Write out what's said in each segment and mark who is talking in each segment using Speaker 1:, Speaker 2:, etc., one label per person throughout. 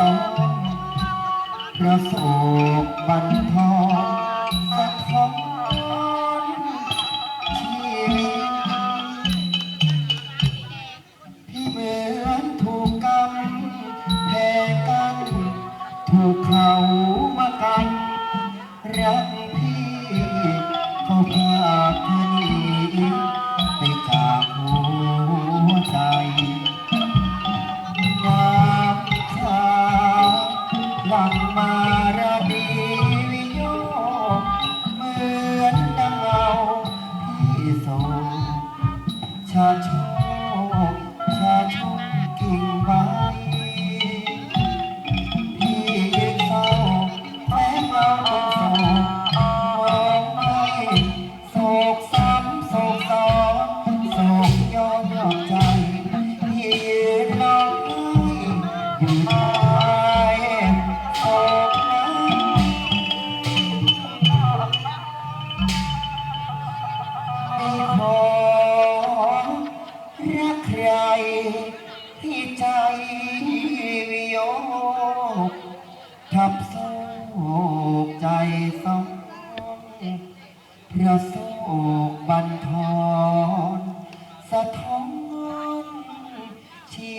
Speaker 1: อระส
Speaker 2: อบ
Speaker 1: บันทองสะท้อนชีวิตพี่เหมือนถูกกำแพงกัน ถูกเขามากันรัก ที่ใจวิโยกทับโศกใจสองพระโศกบันทอนสะท้อนชี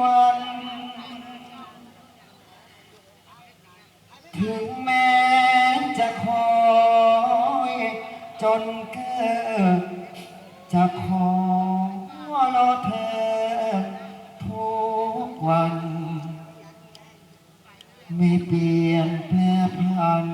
Speaker 1: วันถึงแม้จะคอยจนเกิดจะคอย รอเธอทุกวัน ไม่เปลี่ยนแปรพั
Speaker 2: น